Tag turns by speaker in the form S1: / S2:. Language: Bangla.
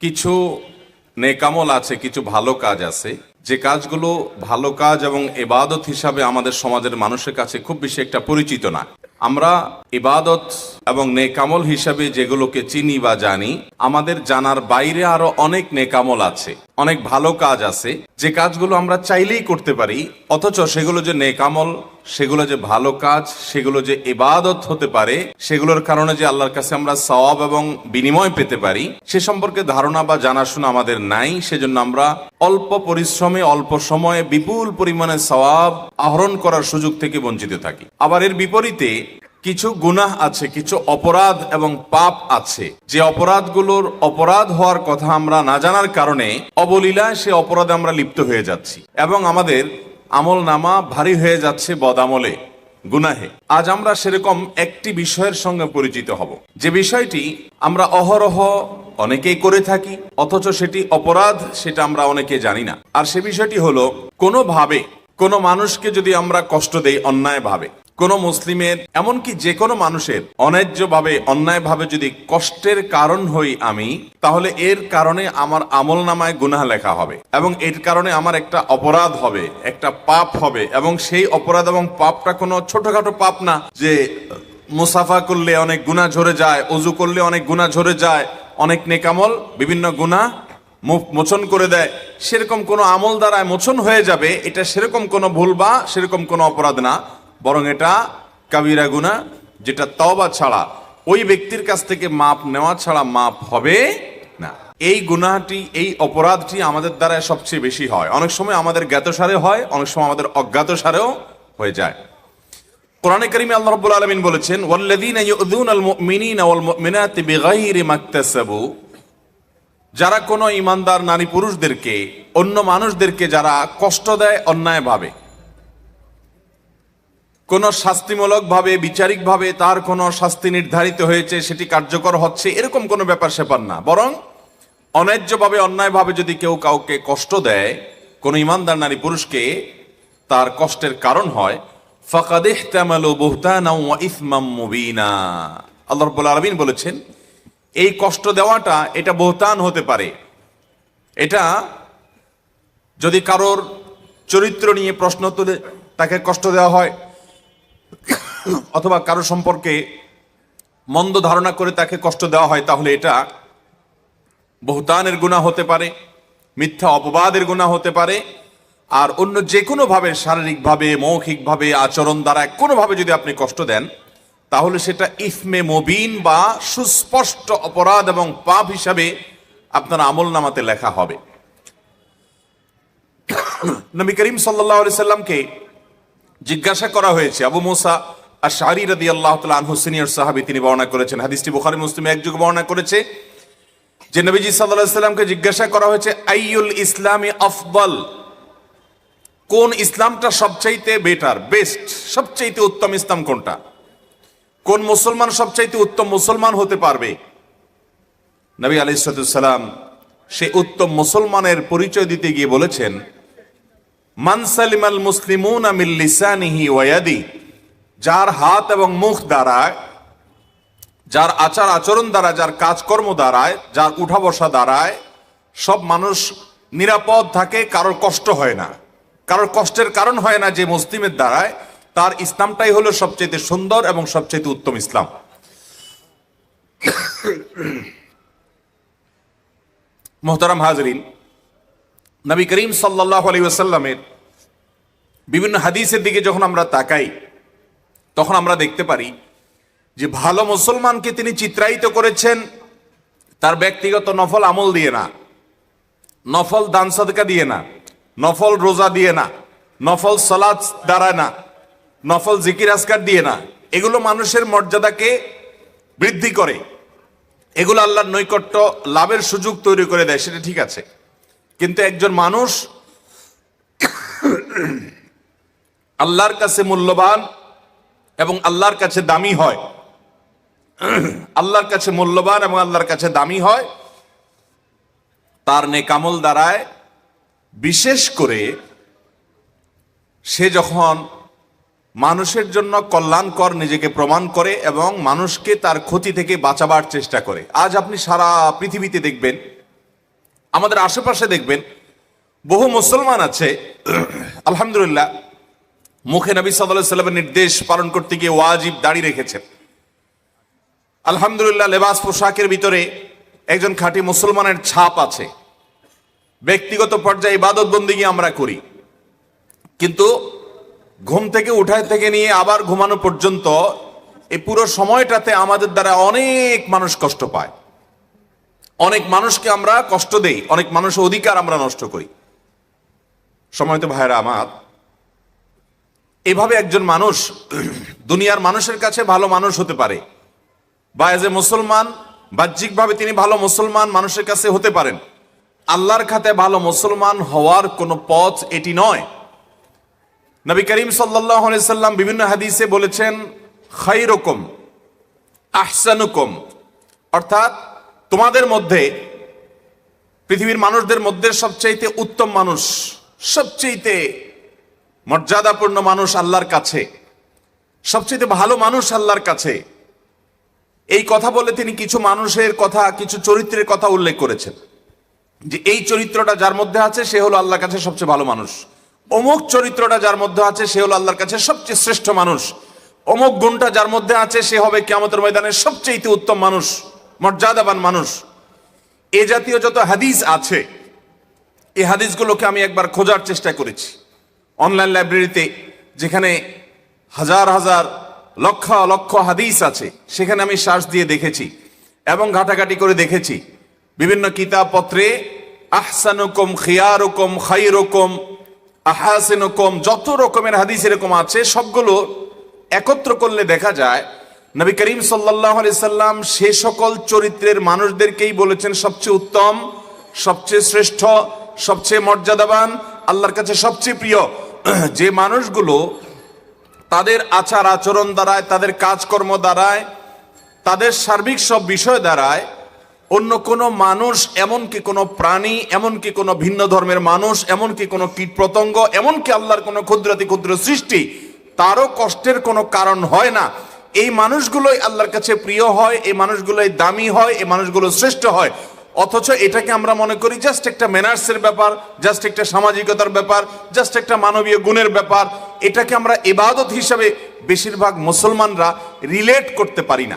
S1: কিছু নেকামল আছে, কিছু ভালো কাজ আছে। যে কাজগুলো ভালো কাজ এবং এবাদত হিসাবে আমাদের সমাজের মানুষের কাছে খুব বেশি একটা পরিচিত না। আমরা ইবাদত এবং নেকামল হিসাবে যেগুলোকে চিনি বা জানি, আমাদের জানার বাইরে আরও অনেক নেকামল আছে। অনেক ভালো কাজ আছে। যে কাজগুলো আমরা চাইলেই করতে পারি, অথচ সেগুলো যে নেকামল, সেগুলো যে ভালো কাজ, সেগুলো যে ইবাদত হতে পারে, সেগুলোর কারণে যে আল্লাহর কাছে আমরা সওয়াব এবং বিনিময় পেতে পারি, সে সম্পর্কে ধারণা বা জানাশোনা আমাদের নাই, সেজন্য আমরা অল্প পরিশ্রমে, অল্প সময়ে বিপুল পরিমাণে সওয়াব আহরণ করার সুযোগ থেকে বঞ্চিত থাকি। আবার এর বিপরীতে কিছু গুনাহ আছে, কিছু অপরাধ এবং পাপ আছে। যে অপরাধগুলোর অপরাধ হওয়ার কথা আমরা না জানার কারণে অবলীলায় সে অপরাধে আমরা লিপ্ত হয়ে যাচ্ছি এবং আমাদের আমল নামা ভারী হয়ে যাচ্ছে বদামলে, গুনাহে। আজ আমরা সেরকম একটি বিষয়ের সঙ্গে পরিচিত হব। যে বিষয়টি আমরা অহরহ অনেকেই করে থাকি, অথচ সেটি অপরাধ, সেটা আমরা অনেকে জানি না। আর সে বিষয়টি হলো, কোনোভাবে কোনো মানুষকে যদি আমরা কষ্ট দেই অন্যায় ভাবে কোন মুসলিমের, এমনকি যে কোনো মানুষের, অন্যায্যভাবে, অন্যায়ভাবে যদি কষ্টের কারণ হই আমি, তাহলে এর কারণে আমার আমল নামায় গুনাহ লেখা হবে এবং এর কারণে আমার একটা অপরাধ হবে, একটা পাপ হবে এবং সেই অপরাধ এবং পাপটা কোনো ছোটখাটো পাপ না যে মুসাফা করলে অনেক গুণা ঝরে যায় অজু করলে অনেক গুণা ঝরে যায়, অনেক নেকামল, বিভিন্ন গুণা মোচন করে দেয়। সেরকম কোনো আমল দ্বারায় মোচন হয়ে যাবে, এটা সেরকম কোনো ভুল বা সেরকম কোনো অপরাধ না। বরং এটা কাবিরা গুনা যেটা তওবা ছাড়া, ওই ব্যক্তির কাছ থেকে মাপ নেওয়া ছাড়া মাপ হবে না। এই গুনাহটি, এই অপরাধটি আমাদের দ্বারা সবচেয়ে বেশি হয়। অনেক সময় আমাদের জ্ঞাতসারে হয়, অনেক সময় আমাদের অজ্ঞাতসারেও হয়ে যায়। কোরআনে কারিমে আল্লাহ রাব্বুল আলামিন বলেছেন, ওয়াল্লাযীনা ইউযুনাল মুমিনিনা ওয়াল মুমিনাতি বিগাইরি মাকতাসাবু। যারা কোনো ইমানদার নারী পুরুষদেরকে অন্য মানুষদেরকে যারা কষ্ট দেয় অন্যায়ভাবে কোন শাস্তিমূলকভাবে, বিচারিকভাবে তার কোনো শাস্তি নির্ধারিত হয়েছে, সেটি কার্যকর হচ্ছে, এরকম কোনো ব্যাপার সেপার না। বরং অন্যায্যভাবে, অন্যায়ভাবে যদি কেউ কাউকে কষ্ট দেয়, কোনো ইমানদার নারী পুরুষকে তার কষ্টের কারণ হয়, ফাকাদ ইহতামালু বুহতানা ইসমাম মুবিনা। আল্লাহ রাব্বুল আলামিন বলেছেন, এই কষ্ট দেওয়াটা, এটা বহুতান হতে পারে। এটা যদি কারোর চরিত্র নিয়ে প্রশ্ন তুলে তাকে কষ্ট দেওয়া হয় অথবা কারও সম্পর্কে মন্দ ধারণা করে তাকে কষ্ট দেওয়া হয়, তাহলে এটা বহুতানের গুণা হতে পারে, মিথ্যা অপবাদের গুণা হতে পারে, আর অন্য যে কোনোভাবে শারীরিকভাবে, মৌখিকভাবে, আচরণ দ্বারা কোনোভাবে যদি আপনি কষ্ট দেন, তাহলে সেটা ইসমে মবিন বা সুস্পষ্ট অপরাধ এবং পাপ হিসাবে আপনার আমল নামাতে লেখা হবে। নবী করিম সাল্লাহ সাল্লামকে জিজ্ঞাসা করা হয়েছে। আবু মোসা আর শাহরি রাদি আল্লাহ আনহু, সিনিয়র সাহাবি, তিনি বর্ণনা করেছেন। হাদিসটি বুখারি, মুসলিম একযুগ বর্ণনা করেছে যে নবীজি সাল্লাহ সাল্লামকে জিজ্ঞাসা করা হয়েছে আইউল ইসলামী আফদল? কোন ইসলামটা সবচাইতে বেটার, বেস্ট, সবচাইতে উত্তম ইসলাম কোনটা? কোন মুসলমান সবচাইতে উত্তম মুসলমান হতে পারবে? নবী আলাইসালাম সে উত্তম মুসলমানের পরিচয় দিতে গিয়ে বলেছেন মানসালিমাল মুসলিমুন আমিল লিসানিহি ওয়াদি যার হাত এবং মুখ দ্বারায়, যার আচার আচরণ দ্বারা যার কাজকর্ম দ্বারায়, যার উঠা বসা দ্বারায়, সব মানুষ নিরাপদ থাকে, কারোর কষ্ট হয় না। কারোর কষ্টের কারণ হয় না যে মুসলিমের দ্বারায়, তার ইসলামটাই হলো সবচেয়ে সুন্দর এবং সবচেয়ে উত্তম ইসলাম। মোহতারাম হাজরিন, নবী করিম সাল্লাহ আলী ওয়াসাল্লামের বিভিন্ন হাদিসের দিকে যখন আমরা তাকাই, তখন আমরা দেখতে পারি যে ভালো মুসলমানকে তিনি চিত্রায়িত করেছেন, তার ব্যক্তিগত নফল আমল দিয়ে না, নফল দান সদকা দিয়ে না, নফল রোজা দিয়ে না, নফল সলাদ দ্বারা না, নফল জিকির আসকার দিয়ে না, এগুলো মানুষের মর্যাদাকে বৃদ্ধি করে। এগুলো আল্লাহর নৈকট্য লাভের সুযোগ তৈরি করে দেয়, সেটা ঠিক আছে। কিন্তু একজন মানুষ আল্লাহর কাছে মূল্যবান এবং আল্লাহর কাছে দামি হয়। আল্লাহর কাছে মূল্যবান এবং আল্লাহর কাছে দামি হয়। তার নেকামল দ্বারায় বিশেষ করে সে যখন মানুষের জন্য কল্যাণকর নিজেকে প্রমাণ করে এবং মানুষকে তার ক্ষতি থেকে বাঁচাবার চেষ্টা করে। আজ আপনি সারা পৃথিবীতে দেখবেন, আমাদের আশেপাশে দেখবেন, বহু মুসলমান আছে, আলহামদুলিল্লাহ মুখে নবী সাল্লাহ সাল্লামের নির্দেশ পালন করতে গিয়ে ওয়াজিব দাঁড়িয়ে রেখেছেন। আলহামদুলিল্লাহ, লেবাস পোশাকের ভিতরে একজন খাঁটি মুসলমানের ছাপ আছে। ব্যক্তিগত পর্যায়ে ইবাদত বন্দিগি আমরা করি। কিন্তু ঘুম থেকে উঠায় থেকে নিয়ে আবার ঘুমানো পর্যন্ত এই পুরো সময়টাতে আমাদের দ্বারা অনেক মানুষ কষ্ট পায়। অনেক মানুষকে আমরা কষ্ট দেই, অনেক মানুষের অধিকার আমরা নষ্ট করি। সময় তো ভাইরা আমার। এভাবে একজন মানুষ দুনিয়ার মানুষের কাছে ভালো মানুষ হতে পারে বা এজ এ মুসলমান, বাহ্যিকভাবে তিনি ভালো মুসলমান মানুষের কাছে হতে পারেন। আল্লাহর খাতে ভালো মুসলমান হওয়ার কোনো পথ এটি নয়। নবী করিম সাল্লাম বিভিন্ন হাদিসে বলেছেন খাইরকম আহসানুকম। অর্থাৎ তোমাদের মধ্যে, পৃথিবীর মানুষদের মধ্যে সবচাইতে উত্তম মানুষ, সবচাইতে মর্যাদাপূর্ণ মানুষ আল্লাহর কাছে, সবচেয়ে ভালো মানুষ আল্লাহর কাছে। এই কথা বলে তিনি কিছু মানুষের কথা, কিছু চরিত্রের কথা উল্লেখ করেছেন। যে এই চরিত্রটা যার মধ্যে আছে, সে হলো আল্লাহর কাছে সবচেয়ে ভালো মানুষ। অমুক চরিত্রটা যার মধ্যে আছে, সে হলো আল্লাহর কাছে সবচেয়ে শ্রেষ্ঠ মানুষ। অমুক গুণটা যার মধ্যে আছে, সে হবে কিয়ামতের ময়দানের সবচেয়ে উত্তম মানুষ, মর্যাদাবান মানুষ। এ জাতীয় যত হাদিস আছে, এই হাদিসগুলোকে আমি একবার খোঁজার চেষ্টা করেছি। অনলাইন লাইব্রেরিতে যেখানে হাজার হাজার লক্ষ লক্ষ হাদিস আছে, সেখানে আমি শ্বাস দিয়ে দেখেছি এবং ঘাটাঘাটি করে দেখেছি। বিভিন্ন কিতাবপত্রে আহসানুকম, খিয়ারকম খাইরকম আহাসিনকম, যত রকমের হাদিস এরকম আছে, সবগুলো একত্র করলে দেখা যায়, নবী করিম সাল্লাহ সাল্লাম সে সকল চরিত্রের মানুষদেরকেই বলেছেন সবচেয়ে উত্তম, সবচেয়ে শ্রেষ্ঠ, সবচেয়ে মর্যাদাবান, আল্লাহর কাছে সবচেয়ে প্রিয়। যে মানুষগুলো তাদের আচার আচরণ দ্বারায়, তাদের কাজকর্ম দ্বারায়, তাদের সার্বিক সব বিষয় দ্বারায় অন্য কোনো মানুষ, এমনকি কোনো প্রাণী, এমনকি কোনো ভিন্ন ধর্মের মানুষ, এমনকি কোনো কীট পতঙ্গ, এমনকি আল্লাহর কোনো ক্ষুদ্রাতি ক্ষুদ্র সৃষ্টি, তারও কষ্টের কোনো কারণ হয় না। এই মানুষগুলোই আল্লাহর কাছে প্রিয় হয়, এই মানুষগুলোই দামি হয়, এই মানুষগুলো শ্রেষ্ঠ হয়। অথচ এটাকে আমরা মনে করি জাস্ট একটা ম্যানার্সের ব্যাপার জাস্ট একটা সামাজিকতার ব্যাপার জাস্ট একটা মানবীয় গুণের ব্যাপার। এটাকে আমরা এবাদত হিসাবে বেশিরভাগ মুসলমানরা রিলেট করতে পারি না।